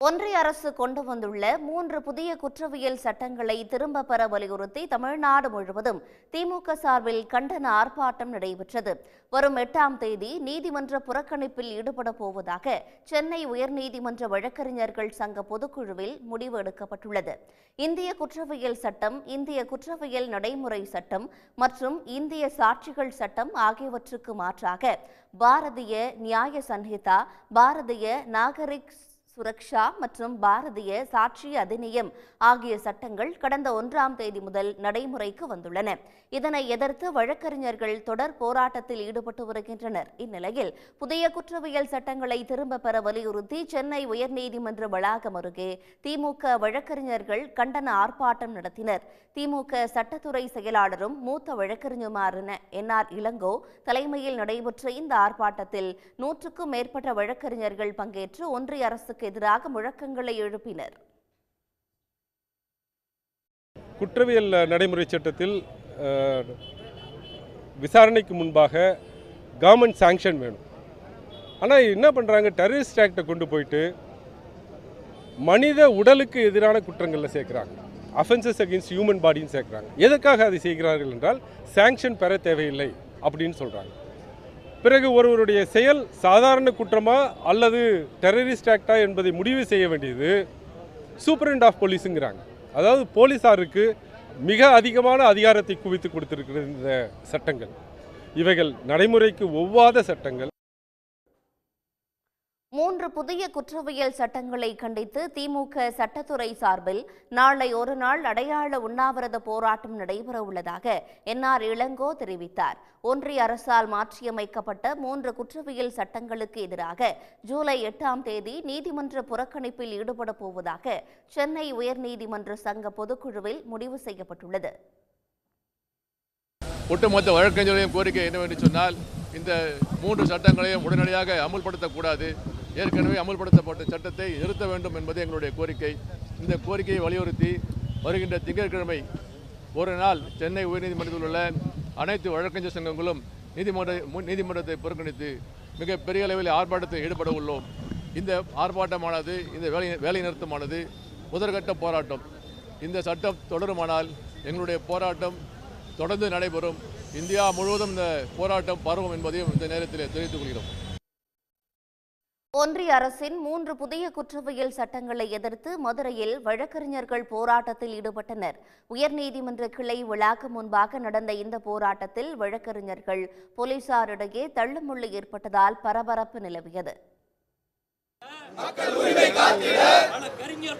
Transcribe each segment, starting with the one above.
ஒன்றிய அரசு கொண்டு வந்துள்ள மூன்று புதிய குற்றவியல் சட்டங்களை திரும்ப பெற வலியுறுத்தி தமிழ்நாடு முழுவதும் திமுக சார்பில் கண்டன ஆர்ப்பாட்டம் நடைபெற்றது. வரும் எட்டாம் தேதி நீதிமன்ற புறக்கணிப்பில் ஈடுபட போவதாக சென்னை உயர்நீதிமன்ற வழக்கறிஞர்கள் சங்க பொதுக்குழுவில் முடிவு எடுக்கப்பட்டுள்ளது. இந்திய குற்றவியல் சட்டம் இந்திய குற்றவியல் நடைமுறை சட்டம் மற்றும் இந்திய சாட்சிகள் சட்டம் ஆகியவற்றுக்கு மாற்றாக பாரதிய நியாய சன்ஹிதா பாரதிய நாகரிக் சுரக்ஷா மற்றும் பாரதிய சாட்சி அதிநியம் ஆகிய சட்டங்கள் கடந்த ஒன்றாம் தேதி முதல் நடைமுறைக்கு வந்துள்ளன. இதனை எதிர்த்து வழக்கறிஞர்கள் தொடர் போராட்டத்தில் ஈடுபட்டு வருகின்றனர். இந்நிலையில் புதிய குற்றவியல் சட்டங்களை திரும்ப பெற வலியுறுத்தி சென்னை உயர்நீதிமன்ற வளாகம் அருகே திமுக வழக்கறிஞர்கள் கண்டன ஆர்ப்பாட்டம் நடத்தினர். திமுக சட்டத்துறை செயலாளரும் மூத்த வழக்கறிஞருமான என் ஆர் இளங்கோ தலைமையில் நடைபெற்ற இந்த ஆர்ப்பாட்டத்தில் நூற்றுக்கும் மேற்பட்ட வழக்கறிஞர்கள் பங்கேற்று ஒன்றிய அரசுக்கு எதிராக முழக்கங்களை எழுப்பினர். குற்றவியல் நடைமுறை சட்டத்தில் விசாரணைக்கு முன்பாக கவர்மெண்ட் சாங்ஷன் வேணும். ஆனால் என்ன பண்ணுறாங்க டெரரிஸ்ட் ஆக்டை கொண்டு போயிட்டு மனித உடலுக்கு எதிரான குற்றங்களில் சேர்க்குறாங்க. அஃபென்சஸ் அகேன்ஸ்ட் ஹியூமன் பாடின்னு சேர்க்குறாங்க. எதுக்காக அதை செய்கிறார்கள் என்றால் சாங்ஷன் பெற தேவையில்லை அப்படின்னு சொல்கிறாங்க பிறகு ஒருவருடைய செயல் சாதாரண குற்றமா அல்லது டெரரிஸ்ட் ஆக்டா என்பதை முடிவு செய்ய வேண்டியது சூப்பரண்ட் ஆஃப் போலீஸுங்கிறாங்க அதாவது போலீஸாருக்கு மிக அதிகமான அதிகாரத்தை குவித்து கொடுத்திருக்கிறது இந்த சட்டங்கள். இவைகள் நடைமுறைக்கு ஒவ்வாத சட்டங்கள். புதிய குற்றவியல் சட்டங்களை கண்டித்து திமுக சட்டத்துறை சார்பில் நாளை ஒரு நாள் அடையாள உண்ணாவிரத போராட்டம் நடைபெற உள்ளதாக என்ஆர் இளங்கோ தெரிவித்தார். ஒன்றிய அரசால் மாற்றியமைக்கப்பட்ட மூன்று குற்றவியல் சட்டங்களுக்கு எதிராக ஜூலை எட்டாம் தேதி நீதிமன்ற புறக்கணிப்பில் ஈடுபட போவதாக சென்னை உயர்நீதிமன்ற சங்க பொதுக்குழுவில் முடிவு செய்யப்பட்டுள்ளது. ஒட்டுமொத்த வழக்கறிஞர்களின் கோரிக்கை என்னவென்று சொன்னால் இந்த மூன்று சட்டங்களையும் உடனடியாக அமுல்படுத்தக்கூடாது ஏற்கனவே அமல்படுத்தப்பட்ட சட்டத்தை நிறுத்த வேண்டும் என்பது எங்களுடைய கோரிக்கை. இந்த கோரிக்கையை வலியுறுத்தி வருகின்ற திங்கட்கிழமை ஒரு நாள் சென்னை உயர்நீதிமன்றத்தில் உள்ள அனைத்து வழக்கறிஞர் சங்கங்களும் நீதிமன்ற நீதிமன்றத்தை புறக்கணித்து மிகப்பெரிய அளவில் ஆர்ப்பாட்டத்தில் ஈடுபட உள்ளோம். இந்த ஆர்ப்பாட்டமானது இந்த வேலை வேலை நிறுத்தமானது முதற்கட்ட போராட்டம். இந்த சட்டம் தொடருமானால் எங்களுடைய போராட்டம் தொடர்ந்து நடைபெறும். இந்தியா முழுவதும் இந்த போராட்டம் பரவும் என்பதையும் இந்த நேரத்தில் தெரிவித்துக் கொள்கிறோம். ஒன்றிய அரசின் மூன்று புதிய குற்றவியல் சட்டங்களை எதிர்த்து மதுரையில் வழக்கறிஞர்கள் போராட்டத்தில் ஈடுபட்டனர். உயர்நீதிமன்ற கிளை வளாகம் முன்பாக நடந்த இந்த போராட்டத்தில் வழக்கறிஞர்கள் போலீசாரிடையே தள்ளுமுள்ளு ஏற்பட்டதால் பரபரப்பு நிலவியது.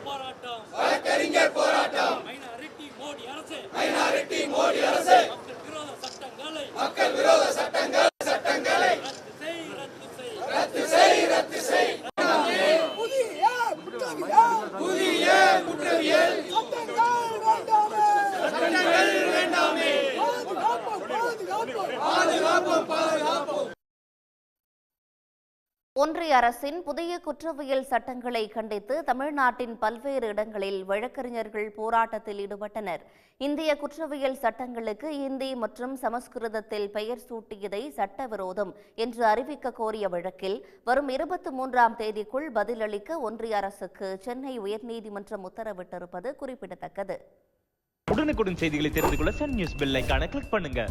போராட்டம் வழக்கறிஞர் போராட்டம் மைனாரிட்டி மோடி அரசு மைனாரிட்டி மோடி அரசு மக்கள் விரோத சட்டங்களை மக்கள் விரோத சட்டங்கள் சட்டங்களை ரத்து செய் ரத்து செய் ரத்து செய் ரத்து செய் புதிய குற்றவியல் புதிய குற்றவியல் சட்டங்கள் வேண்டாமே பாதுகாப்போம் பாதுகாப்போம் பாதுகாப்போம் ஒன்றிய அரசின் புதிய குற்றவியல் சட்டங்களை கண்டித்து தமிழ்நாட்டின் பல்வேறு இடங்களில் வழக்கறிஞர்கள் போராட்டத்தில் ஈடுபட்டனர். இந்திய குற்றவியல் சட்டங்களுக்கு இந்தி மற்றும் சமஸ்கிருதத்தில் பெயர் சூட்டியதை சட்டவிரோதம் என்று அறிவிக்க கோரிய வழக்கில் வரும் இருபத்தி மூன்றாம் தேதிக்குள் பதிலளிக்க ஒன்றிய அரசுக்கு சென்னை உயர்நீதிமன்றம் உத்தரவிட்டிருப்பது குறிப்பிடத்தக்கது. உடனுக்குடன் செய்திகளை தெரிந்து கொள்ள சன் நியூஸ் பெல் கிளிக் பண்ணுங்க.